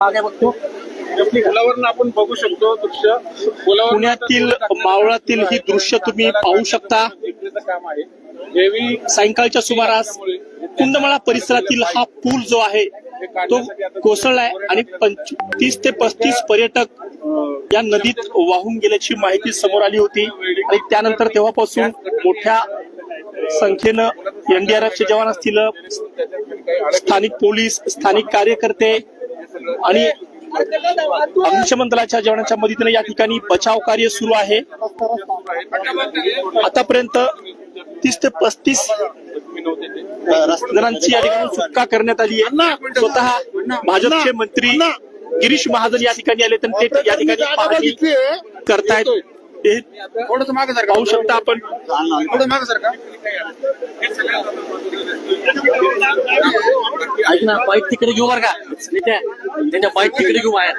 मागे बघतो. पुलावरून आपण बघू शकतो दृश्य. पुलावर पुण्यातील मावळातील ही दृश्य तुम्ही पाहू शकता. सायंकाळच्या सुमारास कुंदमळा परिसरातील हा पूल जो आहे तो कोसळलाय आणि पंचवीस ते पस्तीस पर्यटक या नदीत वाहून गेल्याची माहिती समोर आली होती. आणि त्यानंतर तेव्हापासून मोठ्या संख्येनं एनडीआरएफचे जवान असतील स्थानिक पोलीस स्थानिक कार्यकर्ते आणि अग्निशमन दलाच्या जवानांच्या मदतीने या ठिकाणी बचाव कार्य सुरू आहे. आतापर्यंत तीस ते पस्तीस जणांची या ठिकाणी सुटका करण्यात आली आहे. स्वतः भाजपचे मंत्री गिरीश महाजन या ठिकाणी आले तर ते या ठिकाणी करतायत. ते थोडस मागे सर होऊ शकता आपण. थोडं मागे सर का ऐक ना बाईक तिकडे घेऊ बरं का. त्याच्या त्यांच्या बाईक तिकडे घेऊ बाहेर.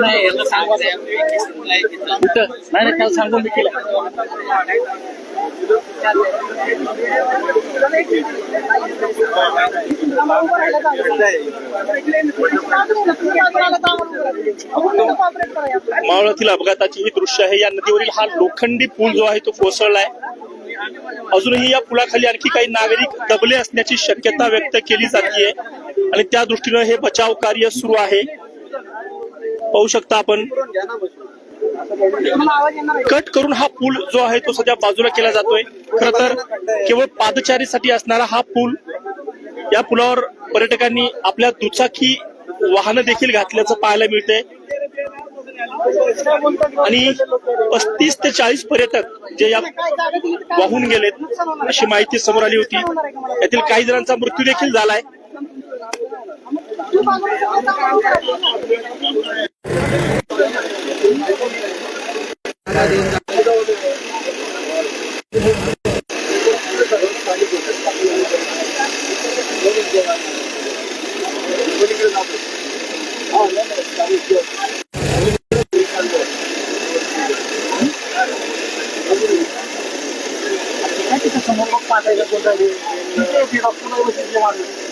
नाही, यांना नाही त्याला सांगून देखील मावळातील अपघाताची ही दृश्य आहे. या नदीवरील हा लोखंडी पूल जो आहे तो कोसळलाय. अजूनही या पुलाखाली आणखी काही नागरिक दबले असण्याची शक्यता व्यक्त केली जाते आणि त्या दृष्टीनं हे बचाव कार्य सुरू आहे. पाहू शकता आपण. कट करून हा पूल जो आहे तो सध्या बाजूला केला जातोय. खर तर केवळ पादचारीसाठी असणारा हा पूल या पुलावर पर्यटकांनी आपल्या दुचाकी वाहन देखील घातल्याचं पाहायला मिळतंय. आणि पस्तीस ते चाळीस पर्यटक जे या वाहून गेलेत अशी माहिती समोर आली होती. यातील काही जणांचा मृत्यू देखील झालाय. Kita semua pada yang sudah di, kita tidak perlu bersedia.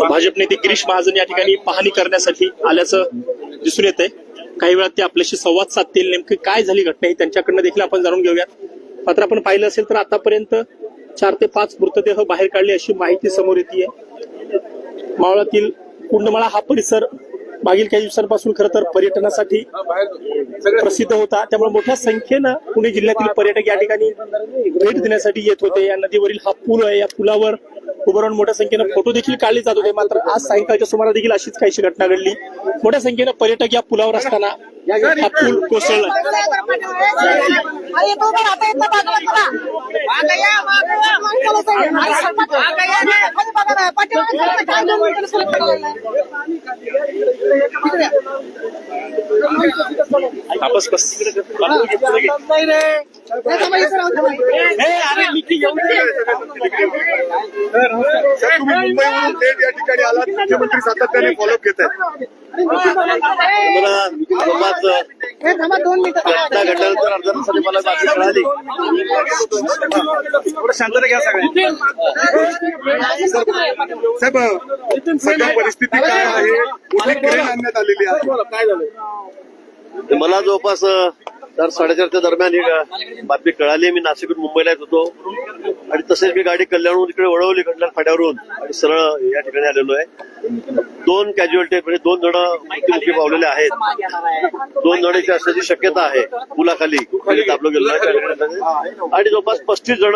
Bhajap नेते गिरीश महाजन या ठिकाणी पाहणी करण्यासाठी आल्याचं दिसून येत आहे काही वेळात ते आपल्याशी संवाद साधतील नेमकी काय झाली घटना ही त्यांच्याकडनं देखील आपण जाणून घेऊयात. मात्र आपण पाहिलं असेल तर आतापर्यंत चार ते पाच मृतदेह बाहेर काढले अशी माहिती समोर येते मावळातील कुंडमाळा हा परिसर मागील काही दिवसांपासून खरं तर पर्यटनासाठी प्रसिद्ध होता. त्यामुळे मोठ्या संख्येनं पुणे जिल्ह्यातील पर्यटक या ठिकाणी भेट देण्यासाठी येत होते. या नदीवरील हा पूल आहे. या पुलावर उभं राहून मोठ्या संख्येनं फोटो देखील काढले जात होते. मात्र आज सायंकाळच्या सुमारास देखील अशीच काहीशी घटना घडली. मोठ्या संख्येनं पर्यटक या पुलावर असताना हा पूल कोसळला. अरे तो पण मुख्यमंत्री सातत्याने फॉलोअप घेत आहेत हे थांबा दोन मिनिटं थोडं शांतता घ्या सगळ्यांनी साहेब सध्या परिस्थिती काय आहे? कुठे क्रेन आणण्यात आलेली आहे. काय झालं मला जवळपास तर साडेचारच्या दरम्यान ही बातमी कळाली. मी नाशिकहून मुंबईला येत होतो. आणि तसेच मी गाडी कल्याणहून इकडे वळवली कल्याण फाट्यावरून. आणि सरळ या ठिकाणी आलेलो आहे. दोन कॅज्युअलिटी म्हणजे दोन जण मृत्यूमुखी पावलेले आहेत. दोन जणांची असण्याची शक्यता आहे. पुलाखाली खाली दाबलं आहे. आणि जवळपास पस्तीस जण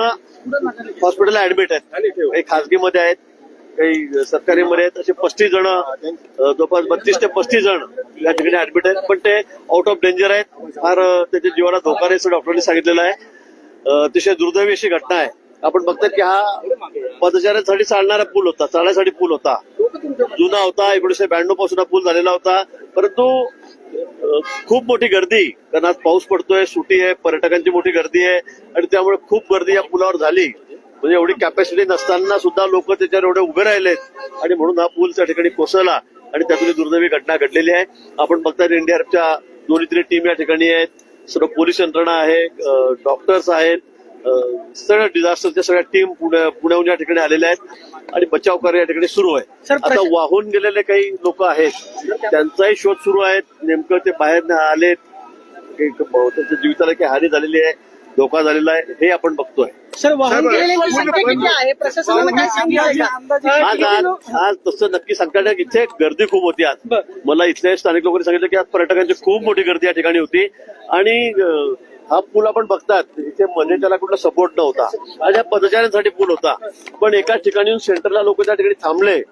हॉस्पिटलला ऍडमिट आहेत. काही खासगीमध्ये आहेत. काही सरकारी मध्ये आहेत असे पस्तीस जण जवळपास बत्तीस ते पस्तीस जण या ठिकाणी ऍडमिट आहेत. पण ते आउट ऑफ डेंजर आहेत. फार त्याच्या जीवाला धोका आहे असं डॉक्टरांनी सांगितलेलं आहे. अतिशय दुर्दैवी अशी घटना आहे. आपण बघतो की हा पदचाऱ्यांसाठी चालणारा पूल होता चालण्यासाठी पूल होता. जुना होता एकोणीशे ब्याण्णवपासून हा पूल झालेला होता. परंतु खूप मोठी गर्दी कारण आज पाऊस पडतोय सुटी आहे पर्यटकांची मोठी गर्दी आहे आणि त्यामुळे खूप गर्दी या पुलावर झाली. म्हणजे एवढी कॅपॅसिटी नसताना सुद्धा लोक त्याच्यावर एवढे उभे राहिलेत. आणि म्हणून हा पूल त्या ठिकाणी कोसळला. आणि त्यातून दुर्दैवी घटना घडलेली आहे. आपण बघतात एनडीआरएफच्या दोन्ही तरी टीम या ठिकाणी आहेत. सर्व पोलीस यंत्रणा आहे डॉक्टर्स आहेत. सगळ्या डिझास्टरच्या सगळ्या टीम पुण्याहून या ठिकाणी आलेल्या आहेत. आणि बचाव कार्य या ठिकाणी सुरू आहे. आता वाहून गेलेले काही लोक आहेत. त्यांचाही शोध सुरू आहे नेमकं ते बाहेर आलेत. त्यांच्या जीविताला काही हानी झालेली आहे. धोका झालेला आहे हे आपण बघतोय. सर वाहून साहेब, गेलेल्यांची संख्या किती आहे? प्रशासनानं काय सांगितलं आज आज आज तसं नक्की सांगता येणार नाही. इथे गर्दी खूप होती आज. मला इथल्या स्थानिक लोकांनी सांगितलं की आज पर्यटकांची खूप मोठी गर्दी या ठिकाणी होती. आणि अं, हा पूल आपण बघतात. इथे मध्ये त्याला कुठला सपोर्ट नव्हता. आणि हा पदचाऱ्यांसाठी पूल होता. पण एका ठिकाणी सेंटरला लोक त्या ठिकाणी थांबले.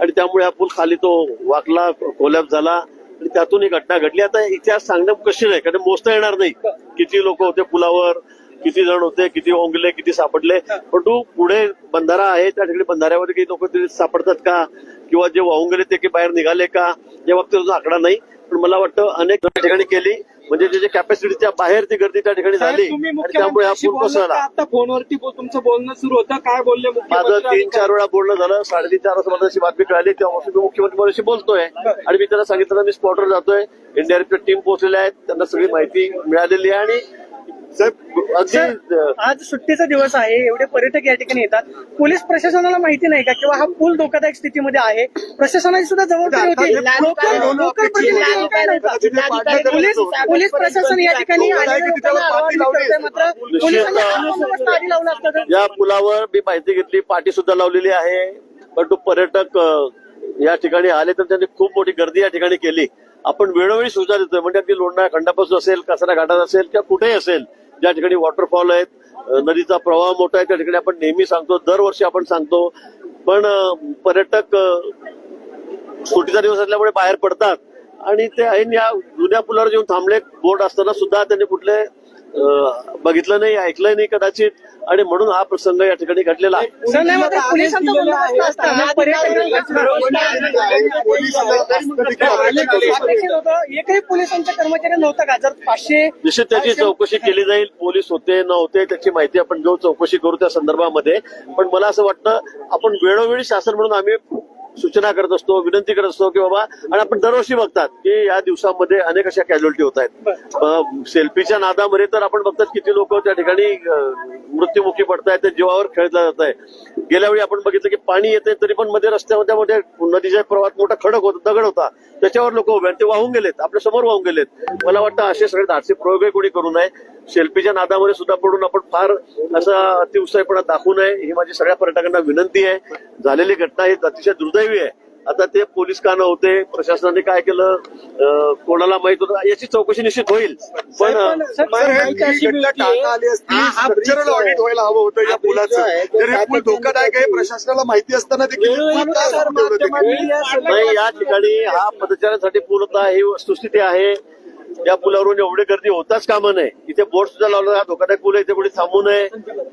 आणि त्यामुळे हा पूल खाली तो वाकला कोलॅप झाला. आणि त्यातून ही घटना घडली. आता इतिहास सांगणं कशी नाही कारण मोजता येणार नाही. किती लोक होते पुलावर किती जण होते किती ओंगले किती सापडले. परंतु पुढे बंधारा आहे त्या ठिकाणी बंधाऱ्यावर काही लोक सापडतात का? किंवा जे वाहून गेले ते काही बाहेर निघाले का? या बाबतीत आकडा नाही. पण मला वाटतं अनेक ठिकाणी केली. म्हणजे त्याच्या कॅपॅसिटीच्या बाहेर ती गर्दी त्या ठिकाणी झाली. त्यामुळे हा का? आता फोनवरती तुमचं बोलणं सुरू होतं. काय बोलले माझं तीन चार वेळा बोलणं झालं. साडेतीन चार वाजता मला अशी बातमी कळाली. तेव्हापासून मी मुख्यमंत्री बोलतोय. आणि मी त्यांना सांगितलं मी स्पॉटवर जातोय. एनडीआरएफच्या टीम पोहोचलेल्या आहेत. त्यांना सगळी माहिती मिळालेली आहे. आणि साहेब आज सुट्टीचा दिवस आहे एवढे पर्यटक या ठिकाणी येतात. पोलीस प्रशासनाला माहिती नाही का किंवा हा पूल धोकादायक स्थितीमध्ये आहे? प्रशासनाची सुद्धा जबाबदारी होती? पोलीस पोलीस प्रशासन या ठिकाणी मात्र. पोलिसांनी या पुलावर मी माहिती घेतली पाठी सुद्धा लावलेली आहे. परंतु पर्यटक या ठिकाणी आले तर त्यांनी खूप मोठी गर्दी या ठिकाणी केली. आपण वेळोवेळी सूचना देतोय. म्हणजे अगदी लोणार खंडापासून असेल कचरा घाटात असेल किंवा कुठेही असेल ज्या ठिकाणी वॉटरफॉल आहेत नदीचा प्रवाह मोठा आहे त्या ठिकाणी आपण नेहमी सांगतो दरवर्षी आपण सांगतो. पण पर्यटक अं, सुट्टीचा दिवस असल्यामुळे बाहेर पडतात. आणि ते ऐन या जुन्या पुलावर येऊन थांबले बोर्ड असताना सुद्धा त्यांनी कुठले बघितलं नाही ऐकलं नाही कदाचित. आणि म्हणून हा प्रसंग या ठिकाणी घडलेला पोलिसांचा कर्मचारी नव्हता का? जर पाचशे निश्चित त्याची चौकशी केली जाईल. पोलीस होते न होते त्याची माहिती आपण घेऊ चौकशी करू त्या संदर्भामध्ये. पण मला असं वाटतं आपण वेळोवेळी शासन म्हणून आम्ही सूचना करत असतो विनंती करत असतो की बाबा आणि आपण दरवर्षी बघतात की या दिवसामध्ये अनेक अशा कॅज्युअलिटी होत आहेत. सेल्फीच्या नादामध्ये तर आपण बघतात किती लोक त्या ठिकाणी मृत्युमुखी पडतायत ते जीवावर खेळलं जात आहे गेल्या वेळी आपण बघितलं की पाणी येते तरी पण मध्ये रस्त्यामध्ये मध्ये नदीच्या प्रवाहात मोठा खडक होता दगड होता. त्याच्यावर लोक उभे ते वाहून गेलेत आपल्यासमोर वाहून गेलेत. मला वाटतं असे सगळे धाडसे प्रयोगही कोणी करू नये. सेल्फीच्या नादामध्ये सुद्धा पडून आपण फार असा अतिउत्साहीपणा दाखवू नये. ही माझी सगळ्या पर्यटकांना विनंती आहे. झालेली घटना ही अतिशय दुर्दैवी आहे. आता ते पोलीस का नव्हते प्रशासनाने काय केलं कोणाला माहीत होतं याची चौकशी निश्चित होईल. पण ऑडिट व्हायला हवं होतं या पुलाचं तर हे पूल धोकादायक आहे प्रशासनाला माहिती असताना देखील या ठिकाणी हा पदचाऱ्यांसाठी पूल होता ही वस्तुस्थिती आहे. या पुलावरून एवढी गर्दी होताच कामा नये. इथे बोर्ड सुद्धा लावला हा धोकादायक पूल आहे. इथे कुठे थांबू नये.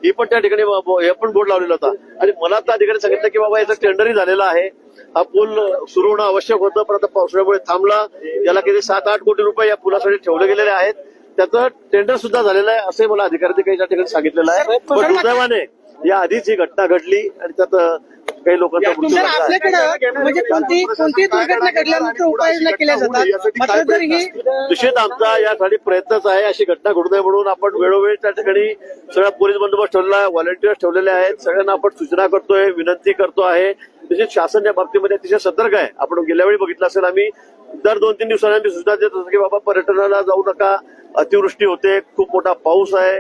ही पण त्या ठिकाणी हे पण बोर्ड लावलेला होता. आणि मला त्या अधिकारी सांगितलं की बाबा याचं टेंडरही झालेलं आहे. हा पूल सुरू होणं आवश्यक होतं पण आता पावसाळ्यामुळे थांबला. याला किती सात आठ कोटी रुपये या पुलासाठी ठेवले गेलेले आहेत. त्याचं टेंडर सुद्धा झालेलं आहे असंही मला अधिकाऱ्यांनी काही त्या ठिकाणी सांगितलेलं आहे. पण दुर्दैवाने या आधीच ही घटना घडली आणि त्यात काही लोकांचा मृत्यू सर झाला. आहे. आपल्याकडं म्हणजे कोणती कोणतीही दुर्घटना घडल्यानंतर उपाययोजना केल्या जातात मात्र जर ही निश्चित आमचा यासाठी प्रयत्नच आहे अशी घटना घडू नये म्हणून आपण वेळोवेळी त्या ठिकाणी सगळा पोलीस बंदोबस्त ठेवलेला आहे व्हॉलेंटियर्स ठेवलेले आहेत. सगळ्यांना आपण सूचना करतोय विनंती करतो आहे. निश्चित शासन या बाबतीमध्ये अतिशय सतर्क आहे. आपण गेल्या वेळी बघितलं असेल आम्ही दर दोन तीन दिवसांनी आम्ही सूचना देत असतो की बाबा पर्यटनाला जाऊ नका. अतिवृष्टी होते खूप मोठा पाऊस आहे.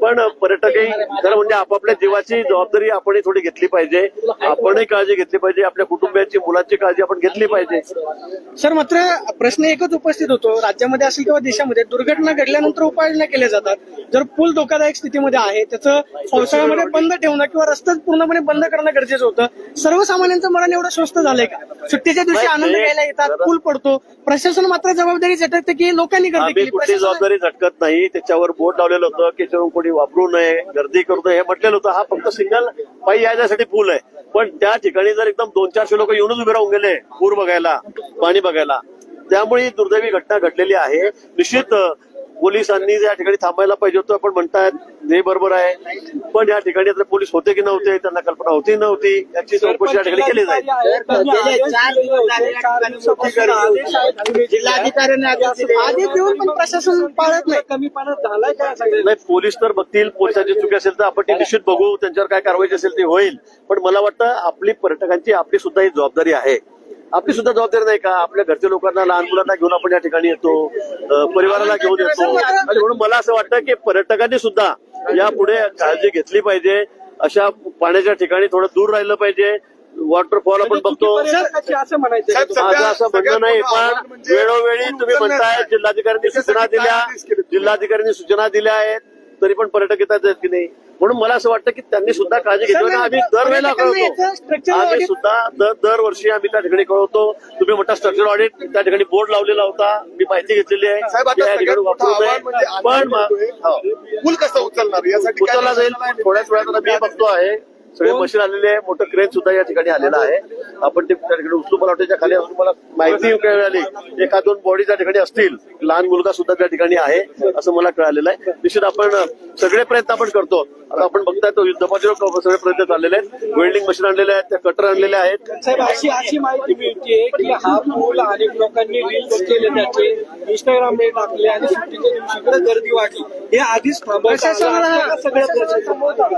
पण पर्यटकही खरं म्हणजे आपापल्या जीवाची जबाबदारी आपणही थोडी घेतली पाहिजे. आपणही काळजी घेतली पाहिजे. आपल्या कुटुंबियाची मुलांची काळजी आपण घेतली पाहिजे. सर मात्र प्रश्न एकच उपस्थित होतो. राज्यामध्ये असेल किंवा देशामध्ये दुर्घटना घडल्यानंतर उपाययोजना केल्या जातात. जर पूल धोकादायक स्थितीमध्ये आहे त्याचं पावसाळ्यामध्ये बंद ठेवणं किंवा रस्ताच पूर्णपणे बंद करणं गरजेचं होतं. सर्वसामान्यांचं मरण एवढं स्वस्त झालंय का? सुट्टीच्या दिवशी आनंद घ्यायला येतात पूल पडतो. प्रशासन मात्र जबाबदारी झटकते की लोकांनी गर्दी केली. कुठली प्रशासन- झटकत नाही त्याच्यावर बोर्ड लावलेलं होतं की त्याच्यावर कोणी वापरू नये गर्दी करू नये हे म्हटलेलं होतं. हा फक्त सिंगल पायी यायसाठी पूल आहे. पण त्या ठिकाणी जर एकदम दोन चारशे लोक येऊनच उभे राहून गेले पूर बघायला पाणी बघायला त्यामुळे ही दुर्दैवी घटना घडलेली आहे. निश्चित पोलिसांनी या ठिकाणी थांबायला पाहिजे होतं पण म्हणतायत हे बरोबर आहे. पण या ठिकाणी आता पोलीस होते की नव्हते त्यांना कल्पना होती नव्हती. याची चौकशी या ठिकाणी केली जाईल. जिल्हाधिकाऱ्यांनी आदेश देऊन पण प्रशासन पाळत नाही. कमी पाण्यात झालाय काय सगळं नाही पोलीस तर बघतील पोलिसांची चुकी असेल तर आपण ती निश्चित बघू त्यांच्यावर काय कारवाई असेल ती होईल. पण मला वाटतं आपली पर्यटकांची आपली सुद्धा ही जबाबदारी आहे. आपली सुद्धा जबाबदारी नाही का? आपल्या घरच्या लोकांना लहान मुलांना घेऊन आपण या ठिकाणी येतो परिवाराला घेऊन येतो. आणि म्हणून मला असं वाटतं की पर्यटकांनी सुद्धा यापुढे काळजी घेतली पाहिजे. अशा पाण्याच्या ठिकाणी थोडं दूर राहिलं पाहिजे. वॉटरफॉल आपण बघतो. पर्यटकाची असं म्हणणं नाही पण म्हणजे वेळोवेळी तुम्ही म्हणताय आहे. जिल्हाधिकाऱ्यांनी सूचना दिल्या? जिल्हाधिकाऱ्यांनी सूचना दिल्या आहेत. तरी पण पर्यटक येतात आहेत की नाही? म्हणून मला असं वाटतं की त्यांनी सुद्धा काळजी घेतली. आणि आम्ही दरवेळेला कळवतो. आम्ही सुद्धा दर दरवर्षी आम्ही त्या ठिकाणी कळवतो. तुम्ही म्हणता स्ट्रक्चर ऑडिट त्या ठिकाणी बोर्ड लावलेला होता. मी माहिती घेतलेली आहे. म्हणजे पण. हो. पूल कसं उचलणार? यासाठी उचलला जाईल. थोड्याच वेळात आता मी बघतो आहे. सगळे मशीन आलेले आहे. मोठं क्रेन सुद्धा या ठिकाणी आलेलं आहे. आपण ते त्या ठिकाणी उचलू पलावटीच्या खाली असून मला माहिती मिळाली. एका दोन बॉडी त्या ठिकाणी असतील. लहान मुलगा सुद्धा त्या ठिकाणी आहे असं मला कळालेलं आहे. निश्चित आपण सगळे प्रयत्न आपण करतो. आता आपण बघताय तो युद्धपातळीवर सगळे प्रयत्न चाललेले आहेत. वेल्डिंग मशीन आणलेले आहेत त्या कटर आणलेले आहेत. साहेब अशी अशी माहिती मिळते की हा पूल अनेक लोकांनी रील्स केले त्याचे इंस्टाग्रामने टाकले आणि सुट्टीच्या दिवशीकडे गर्दी वाढली. हे आधीच सगळं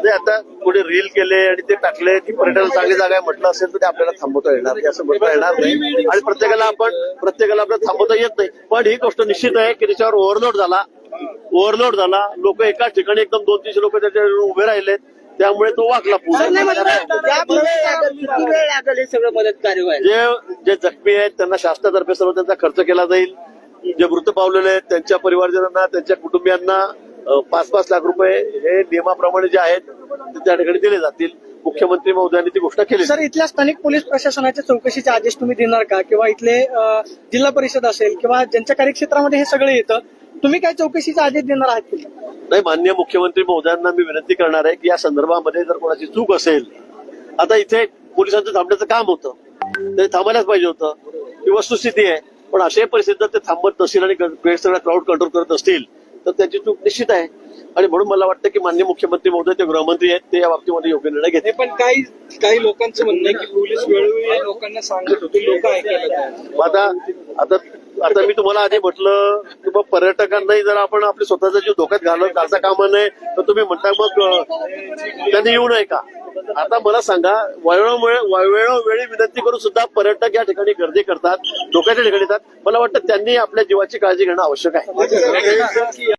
ते आता कोणी रील केले आणि ते टाकले की पर्यटन चांगली जागा आहे म्हटलं असेल तर ते आपल्याला थांबवता येणार नाही असं म्हणता येणार नाही. आणि प्रत्येकाला आपण प्रत्येकाला आपल्याला थांबवता येत नाही. पण ही गोष्ट निश्चित आहे की त्याच्यावर ओव्हरलोड झाला. ओव्हरलोड झाला. लोक एकाच ठिकाणी एकदम दोन तीनशे लोक त्याच्यावर उभे राहिले. त्यामुळे तो वाकला व्हायला? जे जे जखमी आहेत त्यांना शासनातर्फे सर्व त्यांचा खर्च केला जाईल. जे मृत पावलेले आहेत त्यांच्या परिवारजनांना त्यांच्या कुटुंबियांना पाच पाच लाख रुपये हे नियमाप्रमाणे जे आहेत ते त्या ठिकाणी दिले जातील. मुख्यमंत्री महोदयांनी ती घोषणा केली सर इथल्या स्थानिक पोलीस प्रशासनाच्या चौकशीचे आदेश तुम्ही देणार का? किंवा इथले जिल्हा परिषद असेल किंवा ज्यांच्या कार्यक्षेत्रामध्ये हे सगळं येतं तुम्ही काय चौकशीचे आदेश देणार आहात नाही मान्य मुख्यमंत्री महोदयांना मी विनंती करणार आहे की या संदर्भामध्ये जर कोणाची चूक असेल आता इथे पोलिसांचं थांबण्याचं काम होतं. ते थांबायलाच पाहिजे होतं. ही वस्तुस्थिती आहे. पण अशाही परिस्थितीत जर ते थांबत नसतील आणि ग- सगळा क्राऊड कंट्रोल करत असतील तर त्याची चूक निश्चित आहे. आणि म्हणून मला वाटतं की मान्य मुख्यमंत्री महोदय ते गृहमंत्री आहेत ते या बाबतीमध्ये योग्य निर्णय घेतील. नाही पण काही काही लोकांचं म्हणणं आहे की पोलीस वेळोवेळी लोकांना सांगत होते लोक ऐकायला आता आता आता मी तुम्हाला आधी म्हटलं की मग पर्यटकांनाही जर आपण आपले स्वतःचा जीव धोक्यात घालत घालता कामा नये तर तुम्ही म्हणता मग त्यांनी येऊ नये का? आता मला सांगा वेळोवेळ वेळोवेळी विनंती करून सुद्धा पर्यटक या ठिकाणी गर्दी करतात धोक्याच्या ठिकाणी येतात. मला वाटतं त्यांनी आपल्या जीवाची काळजी घेणं आवश्यक आहे.